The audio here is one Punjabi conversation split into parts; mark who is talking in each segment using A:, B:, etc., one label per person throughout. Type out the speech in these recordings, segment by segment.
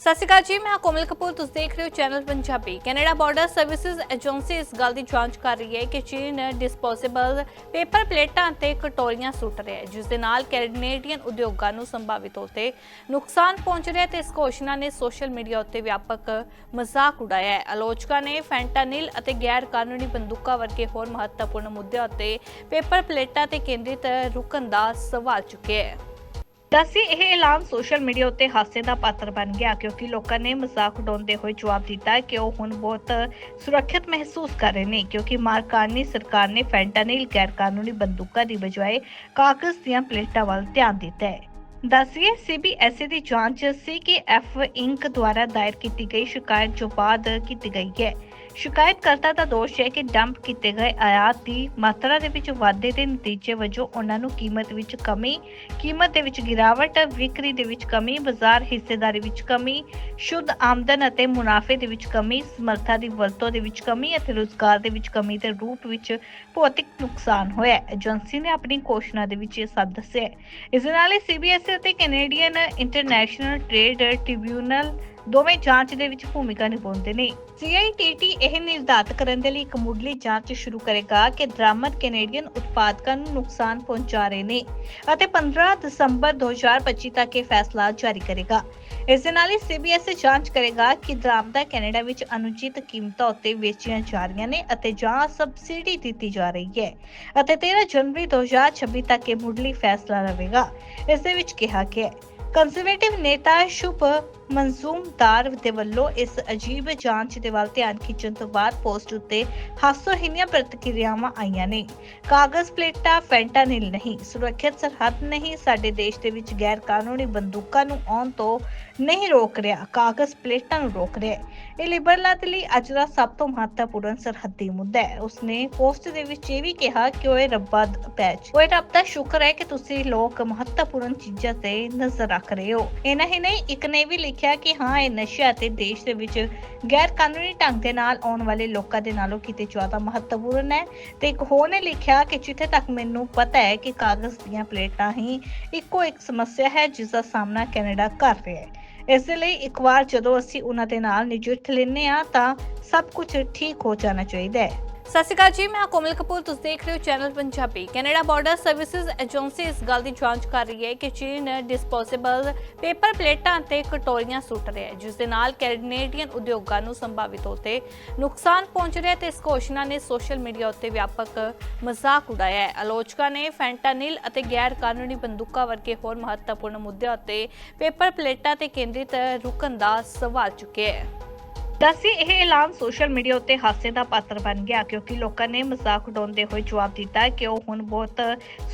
A: ਸਤਿ ਸ਼੍ਰੀ ਅਕਾਲ ਜੀ, ਮੈਂ ਕੋਮਲ ਕਪੂਰ, ਤੁਸੀਂ ਦੇਖ ਰਹੇ ਹੋ channel Punjabi. Canada border services agency ਇਸ ਗੱਲ ਦੀ ਜਾਂਚ ਕਰ ਰਹੀ ਹੈ ਕਿ ਚੀਨ ਡਿਸਪੋਜ਼ੇਬਲ ਪੇਪਰ ਪਲੇਟਾਂ ਤੇ ਕਟੋਰੀਆਂ ਸੁੱਟ ਰਿਹਾ ਹੈ, ਜਿਸ ਦੇ ਨਾਲ ਕੈਨੇਡੀਅਨ ਉਦਯੋਗਾਂ ਨੂੰ ਸੰਭਾਵਿਤ ਤੌਰ ਤੇ ਨੁਕਸਾਨ ਪਹੁੰਚ ਰਿਹਾ ਹੈ ਤੇ ਇਸ ਘੋਸ਼ਣਾ ਨੇ ਸੋਸ਼ਲ ਮੀਡੀਆ ਉੱਤੇ ਵਿਆਪਕ ਮਜ਼ਾਕ ਉਡਾਇਆ ਹੈ। ਆਲੋਚਕਾਂ ਨੇ ਫੈਂਟਾਨਿਲ ਅਤੇ ਗੈਰ ਕਾਨੂੰਨੀ ਬੰਦੂਕਾਂ ਵਰਗੇ ਹੋਰ ਮਹੱਤਵਪੂਰਨ ਮੁੱਦਿਆਂ ਉੱਤੇ ਪੇਪਰ ਪਲੇਟਾਂ ਤੇ ਕੇਂਦਰਿਤ ਰੁਕਣ ਦਾ ਸਵਾਲ ਚੁੱਕਿਆ ਹੈ। ਦੱਸੀ ਇਹ ਐਲਾਨ ਸੋਸ਼ਲ ਮੀਡੀਆ ਉੱਤੇ ਹਾਸੇ ਦਾ ਪਾਤਰ ਬਣ ਗਿਆ ਕਿਉਂਕਿ ਲੋਕਾਂ ਨੇ ਮਜ਼ਾਕ ਉਡਾਉਂਦੇ ਹੋਏ ਜਵਾਬ ਦਿੱਤਾ ਕਿ ਉਹ ਹੁਣ ਬਹੁਤ ਸੁਰੱਖਿਅਤ ਮਹਿਸੂਸ ਕਰ ਰਹੇ ਨੇ ਕਿਉਂਕਿ ਮਾਰਕਾਨੀ ਸਰਕਾਰ ਨੇ ਫੈਂਟਾਨਿਲ ਗੈਰ ਕਾਨੂੰਨੀ ਬੰਦੂਕਾਂ ਦੀ ਬਜਾਏ ਕਾਗਜ਼ ਦੀਆਂ ਪਲੇਟਾਂ ਵੱਲ ਧਿਆਨ ਦਿੱਤਾ ਹੈ। ਦੱਸੀਏ ਸੀਬੀਐਸਈ ਦੀ ਜਾਂਚ ਸੀ ਕੇ ਐਫ ਇੰਕ ਦੁਆਰਾ ਦਾਇਰ ਕੀਤੀ ਗਈ ਸ਼ਿਕਾਇਤ ਜੋ ਬਾਅਦ ਕੀਤੀ ਗਈ ਹੈ। ਸ਼ਿਕਾਇਤਕਰਤਾ ਦਾ ਦੋਸ਼ ਹੈ ਕਿ ਡੰਪ ਕੀਤੇ ਗਏ ਆਯਾਤ ਦੀ ਮਾਤਰਾ ਦੇ ਵਿੱਚ ਵਾਧੇ ਦੇ ਨਤੀਜੇ ਵਜੋਂ ਉਹਨਾਂ ਨੂੰ ਕੀਮਤ ਵਿੱਚ ਕਮੀ, ਕੀਮਤ ਦੇ ਵਿੱਚ ਗਿਰਾਵਟ, ਵਿਕਰੀ ਦੇ ਵਿੱਚ ਕਮੀ, ਬਾਜ਼ਾਰ ਹਿੱਸੇਦਾਰੀ ਵਿੱਚ ਕਮੀ, ਸ਼ੁੱਧ ਆਮਦਨ ਅਤੇ ਮੁਨਾਫੇ ਦੇ ਵਿੱਚ ਕਮੀ, ਸਮਰੱਥਾ ਦੀ ਵਰਤੋਂ ਦੇ ਵਿੱਚ ਕਮੀ ਅਤੇ ਰੁਜ਼ਗਾਰ ਦੇ ਵਿੱਚ ਕਮੀ ਦੇ ਰੂਪ ਵਿੱਚ ਭੌਤਿਕ ਨੁਕਸਾਨ ਹੋਇਆ ਏਜੰਸੀ ਨੇ ਆਪਣੀ ਘੋਸ਼ਣਾ ਦੇ ਵਿੱਚ ਇਹ ਸਭ ਦੱਸਿਆ ਇਸ ਨਾਲ ਹੀ ਸੀਬੀਐਸਈ ਅਤੇ ਕੈਨੇਡੀਅਨ ਇੰਟਰਨੈਸ਼ਨਲ ਟ੍ਰੇਡ ਟ੍ਰਿਬਿਊਨਲ ਦੋਵੇਂ ਜਾਂਚ ਦੇ ਵਿੱਚ ਭੂਮਿਕਾ ਨਿਭਾਉਂਦੇ ਨੇ। CITT ਇਹ ਨਿਰਧਾਰਤ ਕਰਨ ਦੇ ਲਈ ਇੱਕ ਮੁੱਢਲੀ ਜਾਂਚ ਸ਼ੁਰੂ ਕਰੇਗਾ ਕਿ ਦਰਾਮਦ ਕੈਨੇਡੀਅਨ ਉਤਪਾਦਕਾਂ ਨੂੰ ਨੁਕਸਾਨ ਪਹੁੰਚਾ ਰਹੇ ਨੇ ਅਤੇ 15 ਦਸੰਬਰ 2025 ਤੱਕ ਇਹ ਫੈਸਲਾ ਜਾਰੀ ਕਰੇਗਾ। ਇਸ ਦੇ ਨਾਲ ਹੀ CBS ਜਾਂਚ ਕਰੇਗਾ ਕਿ ਦਰਾਮਦਾਂ ਕੈਨੇਡਾ ਵਿੱਚ ਅਨੁਚਿਤ ਕੀਮਤਾਂ ਉੱਤੇ ਵੇਚੀਆਂ ਜਾ ਰਹੀਆਂ ਨੇ ਅਤੇ ਜਾਂ ਸਬਸਿਡੀ ਦਿੱਤੀ ਜਾ ਰਹੀ ਹੈ ਅਤੇ 13 ਜਨਵਰੀ 2026 ਤੱਕ ਇਹ ਮੁੱਢਲੀ ਫੈਸਲਾ ਲਵੇਗਾ। ਇਸ ਦੇ ਵਿੱਚ ਕਿਹਾ ਗਿਆ ਕੰਜ਼ਰਵੇਟਿਵ ਨੇਤਾ ਸ਼ੁਭ ਮਨਜ਼ੂਮਦਾਰ ਦੇ ਵੱਲੋਂ ਇਸ ਅਜੀਬ ਜਾਂਚ ਦੇ ਵੱਲ ਧਿਆਨ ਖਿੱਚਣ ਤੋਂ ਬਾਅਦ ਪੋਸਟ ਉੱਤੇ ਹਾਸੋਹੀਣੀਆਂ ਪ੍ਰਤੀਕਿਰਿਆਵਾਂ ਆਈਆਂ ਨੇ। ਕਾਗਜ਼, ਪਲੇਟਾਂ ਫੈਂਟਾਨਿਲ ਨਹੀਂ, ਸੁਰੱਖਿਅਤ ਸਰਹੱਦ ਨਹੀਂ, ਸਾਡੇ ਦੇਸ਼ ਦੇ ਵਿੱਚ ਗੈਰ ਕਾਨੂੰਨੀ ਬੰਦੂਕਾਂ ਨੂੰ ਆਉਣ ਤੋਂ ਨਹੀਂ ਰੋਕ ਰਿਹਾ, ਕਾਗਜ਼, ਪਲੇਟਾਂ ਨੂੰ ਰੋਕ ਰਿਹਾ ਇਹ ਲਿਬਰਲਾਂ ਦੇ ਲਈ ਅੱਜ ਦਾ ਸਭ ਤੋਂ ਮਹੱਤਵਪੂਰਨ ਸਰਹੱਦੀ ਮੁੱਦਾ ਹੈ। ਉਸਨੇ ਪੋਸਟ ਦੇ ਵਿੱਚ ਇਹ ਵੀ ਕਿਹਾ ਕਿ ਓਏ ਰੱਬਾ ਦ- ਪੈਚ। ਓਏ ਰੱਬ ਦਾ ਸ਼ੁਕਰ ਹੈ ਕਿ ਤੁਸੀਂ ਲੋਕ ਮਹੱਤਵਪੂਰਨ ਚੀਜ਼ਾਂ ਤੇ ਨਜ਼ਰ ਰੱਖ ਰਹੇ ਹੋ। ਇਹਨਾਂ ਹੀ ਨਹੀਂ, ਇੱਕ ਨੇ ਵੀ ਲਿਖਿਆ ਕਿ ਹਾਂ, ਇਹ ਨਸ਼ਾ ਅਤੇ ਦੇਸ਼ ਦੇ ਵਿੱਚ ਗੈਰ ਕਾਨੂੰਨੀ ਢੰਗ ਦੇ ਨਾਲ ਆਉਣ ਵਾਲੇ ਲੋਕਾਂ ਦੇ ਨਾਲੋਂ ਕਿਤੇ ਜ਼ਿਆਦਾ ਮਹੱਤਵਪੂਰਨ ਹੈ। ਤੇ ਇੱਕ ਹੋਰ ਨੇ ਲਿਖਿਆ ਕਿ ਜਿੱਥੇ ਤੱਕ ਮੈਨੂੰ ਪਤਾ ਹੈ ਕਿ ਕਾਗਜ਼ ਦੀਆਂ ਪਲੇਟਾਂ ਹੀ ਇੱਕੋ ਇੱਕ ਸਮੱਸਿਆ ਹੈ, ਜਿਸ ਦਾ ਸਾਹਮਣਾ ਕੈਨੇਡਾ ਕਰ ਰਿਹਾ ਹੈ। ਇਸ ਲਈ ਇੱਕ ਵਾਰ ਜਦੋਂ ਅਸੀਂ ਉਹਨਾਂ ਦੇ ਨਾਲ ਨਜਿੱਠ ਲੈਂਦੇ ਆ ਤਾਂ ਸਭ ਕੁਝ ਠੀਕ ਹੋ ਜਾਣਾ ਚਾਹੀਦਾ ਹੈ। ਸਤਿ ਸ਼੍ਰੀ ਅਕਾਲ ਜੀ, ਮੈਂ ਕੋਮਲ ਕਪੂਰ, ਤੁਸੀਂ ਦੇਖ ਰਹੇ ਹੋ channel Punjabi. Canada border services agency ਇਸ ਗੱਲ ਦੀ ਜਾਂਚ ਕਰ ਰਹੀ ਹੈ ਕਿ ਚੀਨ ਡਿਸਪੋਜ਼ੇਬਲ ਪੇਪਰ ਪਲੇਟਾਂ ਤੇ ਕਟੋਰੀਆਂ ਸੁੱਟ ਰਿਹਾ ਹੈ, ਜਿਸ ਦੇ ਨਾਲ ਕੈਨੇਡੀਅਨ ਉਦਯੋਗਾਂ ਨੂੰ ਸੰਭਾਵਿਤ ਤੌਰ ਤੇ ਨੁਕਸਾਨ ਪਹੁੰਚ ਰਿਹਾ ਹੈ ਤੇ ਇਸ ਘੋਸ਼ਣਾ ਨੇ ਸੋਸ਼ਲ ਮੀਡੀਆ ਉੱਤੇ ਵਿਆਪਕ ਮਜ਼ਾਕ ਉਡਾਇਆ ਹੈ। ਆਲੋਚਕਾਂ ਨੇ ਫੈਂਟਾਨਿਲ ਅਤੇ ਗੈਰ ਕਾਨੂੰਨੀ ਬੰਦੂਕਾਂ ਵਰਗੇ ਹੋਰ ਮਹੱਤਵਪੂਰਨ ਮੁੱਦਿਆਂ ਉੱਤੇ ਪੇਪਰ ਪਲੇਟਾਂ ਤੇ ਕੇਂਦਰਿਤ ਰੁਕਣ ਦਾ ਸਵਾਲ ਚੁੱਕਿਆ ਹੈ। ਦੱਸੀ ਇਹ ਐਲਾਨ ਸੋਸ਼ਲ ਮੀਡੀਆ ਉੱਤੇ ਹਾਸੇ ਦਾ ਪਾਤਰ ਬਣ ਗਿਆ ਕਿਉਂਕਿ ਲੋਕਾਂ ਨੇ ਮਜ਼ਾਕ ਉਡਾਉਂਦੇ ਹੋਏ ਜਵਾਬ ਦਿੱਤਾ ਕਿ ਉਹ ਹੁਣ ਬਹੁਤ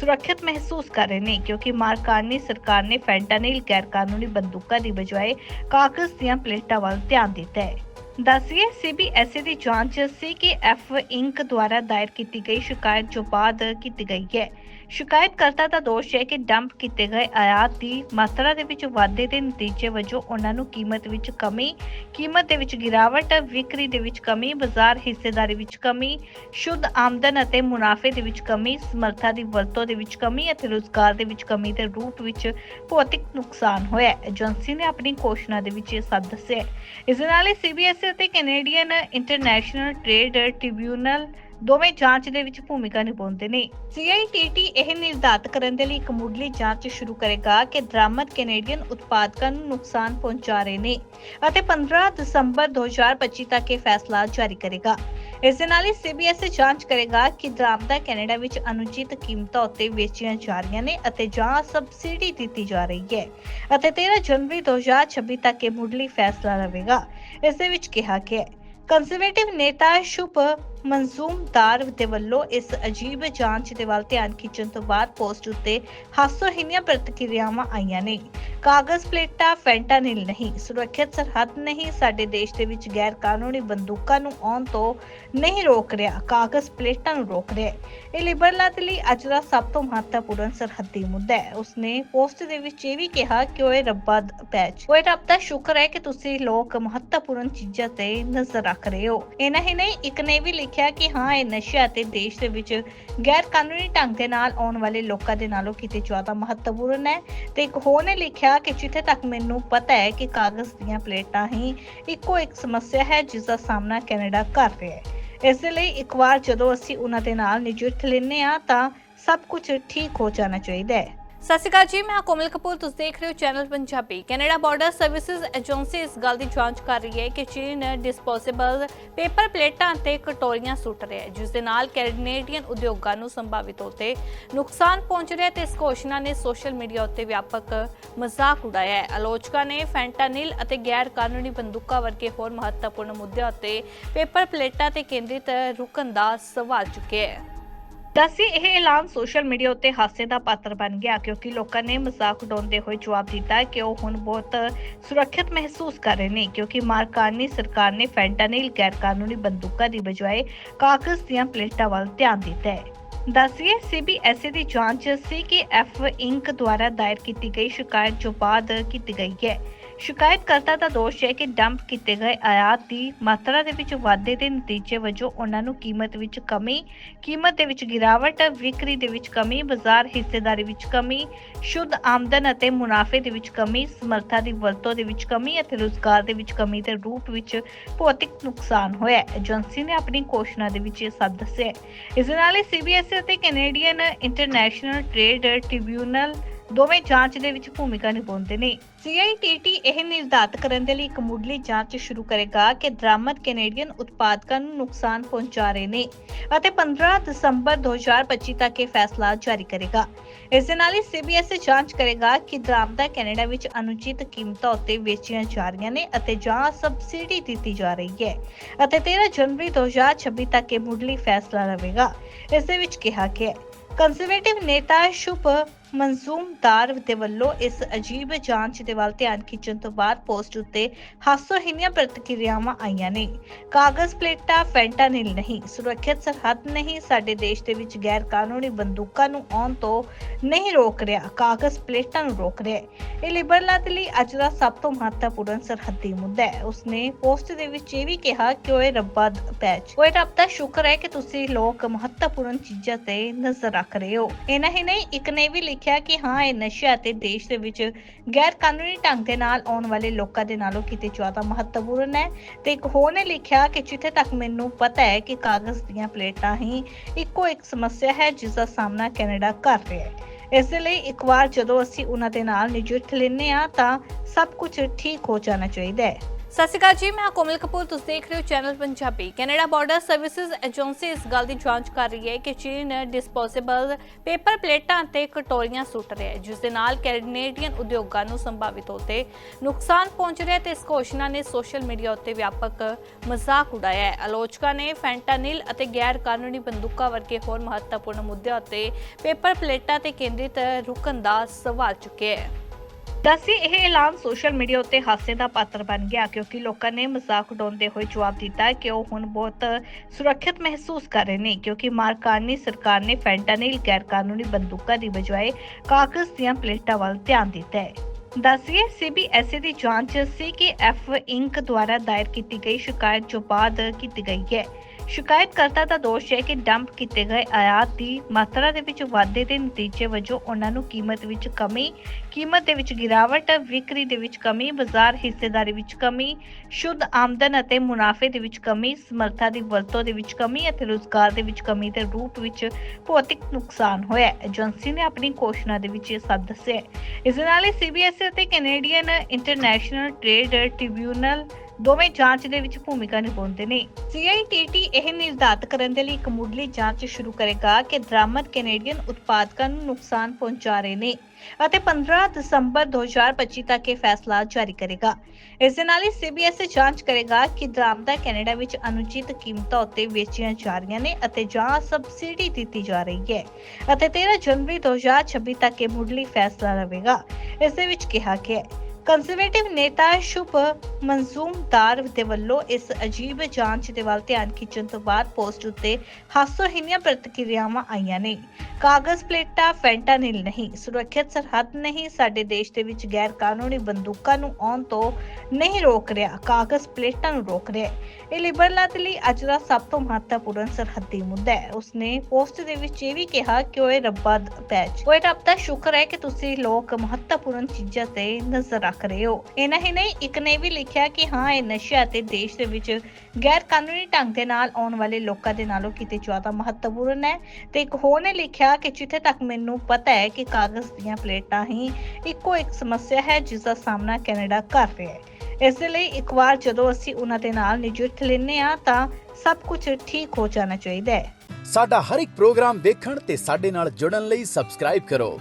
A: ਸੁਰੱਖਿਅਤ ਮਹਿਸੂਸ ਕਰ ਰਹੇ ਨੇ ਕਿਉਂਕਿ ਮਾਰਕਾਨੀ ਸਰਕਾਰ ਨੇ ਫੈਂਟਾਨਿਲ ਗੈਰ ਕਾਨੂੰਨੀ ਬੰਦੂਕਾਂ ਦੀ ਬਜਾਏ ਕਾਗਜ਼ ਦੀਆਂ ਪਲੇਟਾਂ ਵੱਲ ਧਿਆਨ ਦਿੱਤਾ ਹੈ। ਦੱਸੀਏ ਸੀਬੀਐਸਈ ਦੀ ਜਾਂਚ ਸੀਕੇਐਫ ਇੰਕ ਦੁਆਰਾ ਦਾਇਰ ਕੀਤੀ ਗਈ ਸ਼ਿਕਾਇਤ ਜੋ ਬਾਅਦ ਕੀਤੀ ਗਈ ਹੈ। ਸ਼ਿਕਾਇਤਕਰਤਾ ਦਾ ਦੋਸ਼ ਹੈ ਕਿ ਡੰਪ ਕੀਤੇ ਗਏ ਆਯਾਤ ਦੀ ਮਾਤਰਾ ਦੇ ਵਿੱਚ ਵਾਧੇ ਦੇ ਨਤੀਜੇ ਵਜੋਂ ਉਹਨਾਂ ਨੂੰ ਕੀਮਤ ਵਿੱਚ ਕਮੀ, ਕੀਮਤ ਦੇ ਵਿੱਚ ਗਿਰਾਵਟ, ਵਿਕਰੀ ਦੇ ਵਿੱਚ ਕਮੀ, ਬਾਜ਼ਾਰ ਹਿੱਸੇਦਾਰੀ ਵਿੱਚ ਕਮੀ, ਸ਼ੁੱਧ ਆਮਦਨ ਅਤੇ ਮੁਨਾਫੇ ਦੇ ਵਿੱਚ ਕਮੀ, ਸਮਰੱਥਾ ਦੀ ਵਰਤੋਂ ਦੇ ਵਿੱਚ ਕਮੀ ਅਤੇ ਰੁਜ਼ਗਾਰ ਦੇ ਵਿੱਚ ਕਮੀ ਦੇ ਰੂਪ ਵਿੱਚ ਭੌਤਿਕ ਨੁਕਸਾਨ ਹੋਇਆ ਏਜੰਸੀ ਨੇ ਆਪਣੀ ਘੋਸ਼ਣਾ ਦੇ ਵਿੱਚ ਇਹ ਸਭ ਦੱਸਿਆ ਇਸ ਦੇ ਨਾਲ ਹੀ ਸੀਬੀਐਸਈ ਅਤੇ ਕੈਨੇਡੀਅਨ ਇੰਟਰਨੈਸ਼ਨਲ ਟ੍ਰੇਡ ਟ੍ਰਿਬਿਊਨਲ ਦੋਵੇਂ ਜਾਂਚ ਦੇ ਵਿੱਚ ਭੂਮਿਕਾ ਨਿਭਾਉਂਦੇ ਨੇ। CITT ਇਹ ਨਿਰਧਾਰਤ ਕਰਨ ਦੇ ਲਈ ਇੱਕ ਮੁੱਢਲੀ ਜਾਂਚ ਸ਼ੁਰੂ ਕਰੇਗਾ ਕਿ ਦਰਾਮਦ ਕੈਨੇਡੀਅਨ ਉਤਪਾਦਕਾਂ ਨੂੰ ਨੁਕਸਾਨ ਪਹੁੰਚਾ ਰਹੇ ਨੇ ਅਤੇ 15 ਦਸੰਬਰ 2025 ਤੱਕ ਇਹ ਫੈਸਲਾ ਜਾਰੀ ਕਰੇਗਾ। ਇਸ ਦੇ ਨਾਲ ਹੀ CBS ਜਾਂਚ ਕਰੇਗਾ ਕਿ ਦਰਾਮਦਾਂ ਕੈਨੇਡਾ ਵਿੱਚ ਅਨੁਚਿਤ ਕੀਮਤਾਂ ਉੱਤੇ ਵੇਚੀਆਂ ਜਾ ਰਹੀਆਂ ਨੇ ਅਤੇ ਜਾਂ ਸਬਸਿਡੀ ਦਿੱਤੀ ਜਾ ਰਹੀ ਹੈ ਅਤੇ 13 ਜਨਵਰੀ 2026 ਤੱਕ ਇਹ ਮੁੱਢਲੀ ਫੈਸਲਾ ਲਵੇਗਾ। ਇਸ ਦੇ ਵਿੱਚ ਕਿਹਾ ਗਿਆ ਕੰਜ਼ਰਵੇਟਿਵ ਨੇਤਾ ਸ਼ੁਭ ਮਨਜ਼ੂਮਦਾਰ ਦੇ ਵੱਲੋਂ ਇਸ ਅਜੀਬ ਜਾਂਚ ਦੇ ਵੱਲ ਧਿਆਨ ਖਿੱਚਣ ਤੋਂ ਬਾਅਦ ਪੋਸਟ ਉੱਤੇ ਹਾਸੋਹੀਣੀਆਂ ਪ੍ਰਤੀਕਿਰਿਆਵਾਂ ਆਈਆਂ ਨੇ। ਕਾਗਜ਼, ਪਲੇਟਾਂ ਫੈਂਟਾਨਿਲ ਨਹੀਂ, ਸੁਰੱਖਿਅਤ ਸਰਹੱਦ ਨਹੀਂ, ਸਾਡੇ ਦੇਸ਼ ਦੇ ਵਿੱਚ ਗੈਰ ਕਾਨੂੰਨੀ ਬੰਦੂਕਾਂ ਨੂੰ ਆਉਣ ਤੋਂ ਨਹੀਂ ਰੋਕ ਰਿਹਾ, ਕਾਗਜ਼, ਪਲੇਟਾਂ ਨੂੰ ਰੋਕ ਰਿਹਾ ਇਹ ਲਿਬਰਲਾਂ ਦੇ ਲਈ ਅੱਜ ਦਾ ਸਭ ਤੋਂ ਮਹੱਤਵਪੂਰਨ ਸਰਹੱਦੀ ਮੁੱਦਾ ਹੈ। ਉਸਨੇ ਪੋਸਟ ਦੇ ਵਿੱਚ ਇਹ ਵੀ ਕਿਹਾ ਕਿ ਓਏ ਰੱਬਾ ਪੈਚ, ਓਏ ਰੱਬ ਦਾ ਸ਼ੁਕਰ ਹੈ ਕਿ ਤੁਸੀਂ ਲੋਕ ਮਹੱਤਵਪੂਰਨ ਚੀਜ਼ਾਂ ਤੇ ਨਜ਼ਰ ਰੱਖ ਰਹੇ ਹੋ। ਇਹਨਾਂ ਹੀ ਨਹੀਂ, ਇੱਕ ਨੇ ਵੀ ਲਿਖਿਆ ਕਿ ਹਾਂ, ਇਹ ਨਸ਼ਾ ਅਤੇ ਦੇਸ਼ ਦੇ ਵਿੱਚ ਗੈਰ ਕਾਨੂੰਨੀ ਢੰਗ ਦੇ ਨਾਲ ਆਉਣ ਵਾਲੇ ਲੋਕਾਂ ਦੇ ਨਾਲੋਂ ਕਿਤੇ ਜ਼ਿਆਦਾ ਮਹੱਤਵਪੂਰਨ ਹੈ। ਤੇ ਇੱਕ ਹੋਰ ਨੇ ਲਿਖਿਆ ਕਿ ਜਿੱਥੇ ਤੱਕ ਮੈਨੂੰ ਪਤਾ ਹੈ ਕਿ ਕਾਗਜ਼ ਦੀਆਂ ਪਲੇਟਾਂ ਹੀ ਇੱਕੋ ਇੱਕ ਸਮੱਸਿਆ ਹੈ, ਜਿਸ ਦਾ ਸਾਹਮਣਾ ਕੈਨੇਡਾ ਕਰ ਰਿਹਾ ਹੈ। ਇਸ ਲਈ ਇੱਕ ਵਾਰ ਜਦੋਂ ਅਸੀਂ ਉਹਨਾਂ ਦੇ ਨਾਲ ਨਿਜੁਰਤ ਲੈਂਦੇ ਹਾਂ, ਤਾਂ ਸਭ ਕੁਝ ਠੀਕ ਹੋ ਜਾਣਾ ਚਾਹੀਦਾ ਹੈ।
B: ਸਤਿ ਸ਼੍ਰੀ ਅਕਾਲ ਜੀ, ਮੈਂ ਕੋਮਲ ਕਪੂਰ, ਤੁਸੀਂ ਦੇਖ ਰਹੇ ਹੋ channel Punjabi. Canada border services agency ਇਸ ਗੱਲ ਦੀ ਜਾਂਚ ਕਰ ਰਹੀ ਹੈ ਕਿ ਚੀਨ ਡਿਸਪੋਜ਼ੇਬਲ ਪੇਪਰ ਪਲੇਟਾਂ ਤੇ ਕਟੋਰੀਆਂ ਸੁੱਟ ਰਿਹਾ ਹੈ, ਜਿਸ ਦੇ ਨਾਲ ਕੈਨੇਡੀਅਨ ਉਦਯੋਗਾਂ ਨੂੰ ਸੰਭਾਵਿਤ ਤੌਰ ਤੇ ਨੁਕਸਾਨ ਪਹੁੰਚ ਰਿਹਾ ਹੈ ਤੇ ਇਸ ਘੋਸ਼ਣਾ ਨੇ ਸੋਸ਼ਲ ਮੀਡੀਆ ਉੱਤੇ ਵਿਆਪਕ ਮਜ਼ਾਕ ਉਡਾਇਆ ਹੈ। ਆਲੋਚਕਾਂ ਨੇ ਫੈਂਟਾਨਿਲ ਅਤੇ ਗੈਰ ਕਾਨੂੰਨੀ ਬੰਦੂਕਾਂ ਵਰਗੇ ਹੋਰ ਮਹੱਤਵਪੂਰਨ ਮੁੱਦਿਆਂ ਉੱਤੇ ਪੇਪਰ ਪਲੇਟਾਂ ਤੇ ਕੇਂਦਰਿਤ ਰੁਕਣ ਦਾ ਸਵਾਲ ਚੁੱਕਿਆ ਹੈ।
A: ਦਸੀ ਇਹ ਐਲਾਨ ਸੋਸ਼ਲ ਮੀਡੀਆ ਉੱਤੇ ਹਾਸੇ ਦਾ ਪਾਤਰ ਬਣ ਗਿਆ, ਕਿਉਂਕਿ ਲੋਕਾਂ ਨੇ ਮਜ਼ਾਕ ਉਡਾਉਂਦੇ ਹੋਏ ਜਵਾਬ ਦਿੱਤਾ ਕਿ ਉਹ ਹੁਣ ਬਹੁਤ ਸੁਰੱਖਿਅਤ ਮਹਿਸੂਸ ਕਰ ਰਹੇ ਨੇ, ਕਿਉਂਕਿ ਮਾਰਕਾਨੀ ਸਰਕਾਰ ਨੇ ਫੈਂਟਾਨਿਲ ਗੈਰ ਕਾਨੂੰਨੀ ਬੰਦੂਕਾਂ ਦੀ ਬਜਾਏ ਕਾਗਜ਼ ਦੀਆਂ ਪਲੇਟਾਂ ਵੱਲ ਧਿਆਨ ਦਿੱਤਾ ਹੈ। ਦੱਸੀਏ ਸੀਬੀਐਸਈ ਦੀ ਜਾਂਚ ਸੀ ਕੇ ਐਫ ਇੰਕ ਦੁਆਰਾ ਦਾਇਰ ਕੀਤੀ ਗਈ ਸ਼ਿਕਾਇਤ ਜੋ ਬਾਅਦ ਕੀਤੀ ਗਈ ਹੈ। ਸ਼ਿਕਾਇਤਕਰਤਾ ਦਾ ਦੋਸ਼ ਹੈ ਕਿ ਡੰਪ ਕੀਤੇ ਗਏ ਆਯਾਤ ਦੀ ਮਾਤਰਾ ਦੇ ਵਿੱਚ ਵਾਧੇ ਦੇ ਨਤੀਜੇ ਵਜੋਂ ਉਹਨਾਂ ਨੂੰ ਕੀਮਤ ਵਿੱਚ ਕਮੀ, ਕੀਮਤ ਦੇ ਵਿੱਚ ਗਿਰਾਵਟ, ਵਿਕਰੀ ਦੇ ਵਿੱਚ ਕਮੀ, ਬਾਜ਼ਾਰ ਹਿੱਸੇਦਾਰੀ ਵਿੱਚ ਕਮੀ, ਸ਼ੁੱਧ ਆਮਦਨ ਅਤੇ ਮੁਨਾਫੇ ਦੇ ਵਿੱਚ ਕਮੀ, ਸਮਰੱਥਾ ਦੀ ਵਰਤੋਂ ਦੇ ਵਿੱਚ ਕਮੀ ਅਤੇ ਰੁਜ਼ਗਾਰ ਦੇ ਵਿੱਚ ਕਮੀ ਦੇ ਰੂਪ ਵਿੱਚ ਭੌਤਿਕ ਨੁਕਸਾਨ ਹੋਇਆ ਏਜੰਸੀ ਨੇ ਆਪਣੀ ਘੋਸ਼ਣਾ ਦੇ ਵਿੱਚ ਇਹ ਸਭ ਦੱਸਿਆ ਇਸ ਦੇ ਨਾਲ ਹੀ ਸੀਬੀਐਸਈ ਅਤੇ ਕੈਨੇਡੀਅਨ ਇੰਟਰਨੈਸ਼ਨਲ ਟ੍ਰੇਡ ਟ੍ਰਿਬਿਊਨਲ ਦੋਵੇਂ ਜਾਂਚ ਦੇ ਵਿੱਚ ਭੂਮਿਕਾ ਨਿਭਾਉਂਦੇ ਨੇ। CITT ਇਹ ਨਿਰਧਾਰਤ ਕਰਨ ਦੇ ਲਈ ਇੱਕ ਮੁੱਢਲੀ ਜਾਂਚ ਸ਼ੁਰੂ ਕਰੇਗਾ ਕਿ ਦਰਾਮਦ ਕੈਨੇਡੀਅਨ ਉਤਪਾਦਕਾਂ ਨੂੰ ਨੁਕਸਾਨ ਪਹੁੰਚਾ ਰਹੇ ਨੇ ਅਤੇ 15 ਦਸੰਬਰ 2025 ਤੱਕ ਇਹ ਫੈਸਲਾ ਜਾਰੀ ਕਰੇਗਾ। ਇਸ ਦੇ ਨਾਲ ਹੀ CBS ਜਾਂਚ ਕਰੇਗਾ ਕਿ ਦਰਾਮਦਾਂ ਕੈਨੇਡਾ ਵਿੱਚ ਅਨੁਚਿਤ ਕੀਮਤਾਂ ਉੱਤੇ ਵੇਚੀਆਂ ਜਾ ਰਹੀਆਂ ਨੇ ਅਤੇ ਜਾਂ ਸਬਸਿਡੀ ਦਿੱਤੀ ਜਾ ਰਹੀ ਹੈ ਅਤੇ 13 ਜਨਵਰੀ 2026 ਤੱਕ ਇਹ ਮੁੱਢਲੀ ਫੈਸਲਾ ਲਵੇਗਾ। ਇਸ ਦੇ ਵਿੱਚ ਕਿਹਾ ਗਿਆ ਹੈ। ਕੰਜ਼ਰਵੇਟਿਵ ਨੇਤਾ ਸ਼ੁਭ ਮਨਜ਼ੂਮਦਾਰ ਦੇ ਵੱਲੋਂ ਇਸ ਅਜੀਬ ਜਾਂਚ ਦੇ ਵੱਲ ਧਿਆਨ ਖਿੱਚਣ ਤੋਂ ਬਾਅਦ ਪੋਸਟ ਉੱਤੇ ਹਾਸੋਹੀਣੀਆਂ ਪ੍ਰਤੀਕਿਰਿਆਵਾਂ ਆਈਆਂ ਨੇ। ਕਾਗਜ਼, ਪਲੇਟਾਂ ਫੈਂਟਾਨਿਲ ਨਹੀਂ, ਸੁਰੱਖਿਅਤ ਸਰਹੱਦ ਨਹੀਂ, ਸਾਡੇ ਦੇਸ਼ ਦੇ ਵਿੱਚ ਗੈਰ ਕਾਨੂੰਨੀ ਬੰਦੂਕਾਂ ਨੂੰ ਆਉਣ ਤੋਂ ਨਹੀਂ ਰੋਕ ਰਿਹਾ, ਕਾਗਜ਼, ਪਲੇਟਾਂ ਨੂੰ ਰੋਕ ਰਿਹਾ ਇਹ ਲਿਬਰਲਾਂ ਦੇ ਲਈ ਅੱਜ ਦਾ ਸਭ ਤੋਂ ਮਹੱਤਵਪੂਰਨ ਸਰਹੱਦੀ ਮੁੱਦਾ ਹੈ। ਉਸਨੇ ਪੋਸਟ ਦੇ ਵਿੱਚ ਇਹ ਵੀ ਕਿਹਾ ਕਿ ਓਏ ਰੱਬਾ ਦ- ਪੈਚ, ਓਏ ਰੱਬ ਦਾ ਸ਼ੁਕਰ ਹੈ ਕਿ ਤੁਸੀਂ ਲੋਕ ਮਹੱਤਵਪੂਰਨ ਚੀਜ਼ਾਂ ਤੇ ਨਜ਼ਰ ਰੱਖ ਰਹੇ ਹੋ। ਇਹਨਾਂ ਹੀ ਨਹੀਂ, ਇੱਕ ਨੇ ਵੀ ਲਿਖਿਆ ਕਿ ਹਾਂ, ਇਹ ਨਸ਼ਾ ਅਤੇ ਦੇਸ਼ ਦੇ ਵਿੱਚ ਗੈਰ ਕਾਨੂੰਨੀ ਢੰਗ ਦੇ ਨਾਲ ਆਉਣ ਵਾਲੇ ਲੋਕਾਂ ਦੇ ਨਾਲੋਂ ਕਿਤੇ ਜ਼ਿਆਦਾ ਮਹੱਤਵਪੂਰਨ ਹੈ। ਤੇ ਇੱਕ ਹੋਰ ਨੇ ਲਿਖਿਆ ਕਿ ਜਿੱਥੇ ਤੱਕ ਮੈਨੂੰ ਪਤਾ ਹੈ ਕਿ ਕਾਗਜ਼ ਦੀਆਂ ਪਲੇਟਾਂ ਹੀ ਇੱਕੋ ਇੱਕ ਸਮੱਸਿਆ ਹੈ, ਜਿਸ ਦਾ ਸਾਹਮਣਾ ਕੈਨੇਡਾ ਕਰ ਰਿਹਾ ਹੈ। ਇਸ ਲਈ ਇੱਕ ਵਾਰ ਜਦੋਂ ਅਸੀਂ ਉਹਨਾਂ ਦੇ ਨਾਲ ਨਿਜੁਰਤ ਲੈਂਦੇ ਹਾਂ, ਤਾਂ ਸਭ ਕੁਝ ਠੀਕ ਹੋ ਜਾਣਾ ਚਾਹੀਦਾ ਹੈ।
B: ਸਤਿ ਸ਼੍ਰੀ ਅਕਾਲ ਜੀ, ਮੈਂ ਕੋਮਲ ਕਪੂਰ, ਤੁਸੀਂ ਦੇਖ ਰਹੇ ਹੋ channel Punjabi. Canada border services agency ਇਸ ਗੱਲ ਦੀ ਜਾਂਚ ਕਰ ਰਹੀ ਹੈ ਕਿ ਚੀਨ ਡਿਸਪੋਜ਼ੇਬਲ ਪੇਪਰ ਪਲੇਟਾਂ ਤੇ ਕਟੋਰੀਆਂ ਸੁੱਟ ਰਿਹਾ ਹੈ, ਜਿਸ ਦੇ ਨਾਲ ਕੈਨੇਡੀਅਨ ਉਦਯੋਗਾਂ ਨੂੰ ਸੰਭਾਵਿਤ ਹੋਤੇ ਨੁਕਸਾਨ ਪਹੁੰਚ ਰਿਹਾ ਹੈ ਤੇ ਇਸ ਘੋਸ਼ਣਾ ਨੇ ਸੋਸ਼ਲ ਮੀਡੀਆ ਉੱਤੇ ਵਿਆਪਕ ਮਜ਼ਾਕ ਉਡਾਇਆ ਹੈ। ਆਲੋਚਕਾਂ ਨੇ ਫੈਂਟਾਨਿਲ ਅਤੇ ਗੈਰ ਕਾਨੂੰਨੀ ਬੰਦੂਕਾਂ ਵਰਗੇ ਹੋਰ ਮਹੱਤਵਪੂਰਨ ਮੁੱਦਿਆਂ ਉੱਤੇ ਪੇਪਰ ਪਲੇਟਾਂ ਤੇ ਕੇਂਦਰਿਤ ਰੁਕਣ ਦਾ ਸਵਾਲ ਚੁੱਕਿਆ ਹੈ।
A: ਦਸੀ ਇਹ ਐਲਾਨ ਸੋਸ਼ਲ ਮੀਡੀਆ ਉੱਤੇ ਹਾਸੇ ਦਾ ਪਾਤਰ ਬਣ ਗਿਆ ਕਿਉਂਕਿ ਲੋਕਾਂ ਨੇ ਮਜ਼ਾਕ ਉਡਾਉਂਦੇ ਹੋਏ ਜਵਾਬ ਦਿੱਤਾ ਕਿ ਉਹ ਹੁਣ ਬਹੁਤ ਸੁਰੱਖਿਅਤ ਮਹਿਸੂਸ ਕਰ ਰਹੇ ਨੇ ਕਿਉਂਕਿ ਮਾਰਕਾਨੀ ਸਰਕਾਰ ਨੇ ਫੈਂਟਾਨਿਲ ਗੈਰ ਕਾਨੂੰਨੀ ਬੰਦੂਕਾਂ ਦੀ ਬਜਾਏ ਕਾਗਜ਼ ਦੀਆਂ ਪਲੇਟਾਂ ਵੱਲ ਧਿਆਨ ਦਿੱਤਾ ਹੈ। ਦੱਸੀਏ ਸੀਬੀਐਸਈ ਦੀ ਜਾਂਚ ਸੀ ਕੇ ਐਫ ਇੰਕ ਦੁਆਰਾ ਦਾਇਰ ਕੀਤੀ ਗਈ ਸ਼ਿਕਾਇਤ ਜੋ ਬਾਅਦ ਕੀਤੀ ਗਈ ਹੈ। ਸ਼ਿਕਾਇਤਕਰਤਾ ਦਾ ਦੋਸ਼ ਹੈ ਕਿ ਡੰਪ ਕੀਤੇ ਗਏ ਆਯਾਤ ਦੀ ਮਾਤਰਾ ਦੇ ਵਿੱਚ ਵਾਧੇ ਦੇ ਨਤੀਜੇ ਵਜੋਂ ਉਹਨਾਂ ਨੂੰ ਕੀਮਤ ਵਿੱਚ ਕਮੀ, ਕੀਮਤ ਦੇ ਵਿੱਚ ਗਿਰਾਵਟ, ਵਿਕਰੀ ਦੇ ਵਿੱਚ ਕਮੀ, ਬਾਜ਼ਾਰ ਹਿੱਸੇਦਾਰੀ ਵਿੱਚ ਕਮੀ, ਸ਼ੁੱਧ ਆਮਦਨ ਅਤੇ ਮੁਨਾਫੇ ਦੇ ਵਿੱਚ ਕਮੀ, ਸਮਰੱਥਾ ਦੀ ਵਰਤੋਂ ਦੇ ਵਿੱਚ ਕਮੀ ਅਤੇ ਰੁਜ਼ਗਾਰ ਦੇ ਵਿੱਚ ਕਮੀ ਦੇ ਰੂਪ ਵਿੱਚ ਭੌਤਿਕ ਨੁਕਸਾਨ ਹੋਇਆ ਏਜੰਸੀ ਨੇ ਆਪਣੀ ਘੋਸ਼ਣਾ ਦੇ ਵਿੱਚ ਇਹ ਸਭ ਦੱਸਿਆ ਇਸ ਦੇ ਨਾਲ ਹੀ ਸੀਬੀਐਸਈ ਅਤੇ ਕੈਨੇਡੀਅਨ ਇੰਟਰਨੈਸ਼ਨਲ ਟ੍ਰੇਡ ਟ੍ਰਿਬਿਊਨਲ ਦੋਵੇਂ ਜਾਂਚ ਦੇ ਵਿੱਚ ਭੂਮਿਕਾ ਨਿਭਾਉਂਦੇ ਨੇ। CITT ਇਹ ਨਿਰਧਾਰਤ ਕਰਨ ਦੇ ਲਈ ਇੱਕ ਮੁੱਢਲੀ ਜਾਂਚ ਸ਼ੁਰੂ ਕਰੇਗਾ ਕਿ ਦਰਾਮਦ ਕੈਨੇਡੀਅਨ ਉਤਪਾਦਕਾਂ ਨੂੰ ਨੁਕਸਾਨ ਪਹੁੰਚਾ ਰਹੇ ਨੇ ਅਤੇ 15 ਦਸੰਬਰ 2025 ਤੱਕ ਇਹ ਫੈਸਲਾ ਜਾਰੀ ਕਰੇਗਾ। ਇਸ ਦੇ ਨਾਲ ਹੀ CBS ਜਾਂਚ ਕਰੇਗਾ ਕਿ ਦਰਾਮਦਾਂ ਕੈਨੇਡਾ ਵਿੱਚ ਅਨੁਚਿਤ ਕੀਮਤਾਂ ਉੱਤੇ ਵੇਚੀਆਂ ਜਾ ਰਹੀਆਂ ਨੇ ਅਤੇ ਜਾਂ ਸਬਸਿਡੀ ਦਿੱਤੀ ਜਾ ਰਹੀ ਹੈ ਅਤੇ 13 ਜਨਵਰੀ 2026 ਤੱਕ ਇਹ ਮੁੱਢਲੀ ਫੈਸਲਾ ਲਵੇਗਾ। ਇਸ ਦੇ ਵਿੱਚ ਕਿਹਾ ਗਿਆ ਹੈ ਕੰਜ਼ਰਵੇਟਿਵ ਨੇਤਾ ਸ਼ੁਭ ਮਨਜ਼ੂਮਦਾਰ ਦੇ ਵੱਲੋਂ ਇਸ ਅਜੀਬ ਜਾਂਚ ਦੇ ਵੱਲ ਧਿਆਨ ਖਿੱਚਣ ਤੋਂ ਬਾਅਦ ਪੋਸਟ ਉੱਤੇ ਹਾਸੋਹੀਣੀਆਂ ਪ੍ਰਤੀਕਿਰਿਆਵਾਂ ਆਈਆਂ ਨੇ। ਕਾਗਜ਼, ਪਲੇਟਾਂ ਫੈਂਟਾਨਿਲ ਨਹੀਂ, ਸੁਰੱਖਿਅਤ ਸਰਹੱਦ ਨਹੀਂ, ਸਾਡੇ ਦੇਸ਼ ਦੇ ਵਿੱਚ ਗੈਰ ਕਾਨੂੰਨੀ ਬੰਦੂਕਾਂ ਨੂੰ ਆਉਣ ਤੋਂ ਨਹੀਂ ਰੋਕ ਰਿਹਾ, ਕਾਗਜ਼, ਪਲੇਟਾਂ ਨੂੰ ਰੋਕ ਰਿਹਾ ਇਹ ਲਿਬਰਲਾਂ ਦੇ ਲਈ ਅੱਜ ਦਾ ਸਭ ਤੋਂ ਮਹੱਤਵਪੂਰਨ ਸਰਹੱਦੀ ਮੁੱਦਾ ਹੈ। ਉਸਨੇ ਪੋਸਟ ਦੇ ਵਿੱਚ ਇਹ ਵੀ ਕਿਹਾ ਕਿ ਓਏ ਰੱਬਾ ਪੈਚ, ਓਏ ਰੱਬ ਦਾ ਸ਼ੁਕਰ ਹੈ ਕਿ ਤੁਸੀਂ ਲੋਕ ਮਹੱਤਵਪੂਰਨ ਚੀਜ਼ਾਂ ਤੇ ਨਜ਼ਰ ਰੱਖ ਰਹੇ ਹੋ। ਇਹਨਾਂ ਹੀ ਨਹੀਂ, ਇੱਕ ਨੇ ਵੀ ਲਿਖਿਆ ਕਿ ਹਾਂ, ਇਹ ਨਸ਼ਾ ਤੇ ਦੇਸ਼ ਦੇ ਵਿੱਚ ਗੈਰ ਕਾਨੂੰਨੀ ਢੰਗ ਦੇ ਨਾਲ ਆਉਣ ਵਾਲੇ ਲੋਕਾਂ ਦੇ ਨਾਲੋਂ ਕਿਤੇ ਜ਼ਿਆਦਾ ਮਹੱਤਵਪੂਰਨ ਹੈ। ਤੇ ਇੱਕ ਹੋਰ ਨੇ ਲਿਖਿਆ ਕਿ ਜਿੱਥੇ ਤੱਕ ਮੈਨੂੰ ਪਤਾ ਹੈ ਕਿ ਕਾਗਜ਼ ਦੀਆਂ ਪਲੇਟਾਂ ਹੀ ਇੱਕੋ ਇੱਕ ਸਮੱਸਿਆ ਹੈ, ਜਿਸ ਦਾ ਸਾਹਮਣਾ ਕੈਨੇਡਾ ਕਰ ਰਿਹਾ ਹੈ। ਇਸ ਦੇ ਲਈ ਇੱਕ ਵਾਰ ਜਦੋਂ ਅਸੀਂ ਉਹਨਾਂ ਦੇ ਨਾਲ ਨਜਿੱਠ ਲੈਂਦੇ ਆ ਤਾਂ ਸਭ ਕੁਝ ਠੀਕ ਹੋ ਜਾਣਾ ਚਾਹੀਦਾ ਹੈ।
C: ਸਾਡਾ ਹਰ ਇੱਕ ਪ੍ਰੋਗਰਾਮ ਦੇਖਣ ਤੇ ਸਾਡੇ ਨਾਲ ਜੁੜਨ ਲਈ ਸਬਸਕ੍ਰਾਈਬ ਕਰੋ।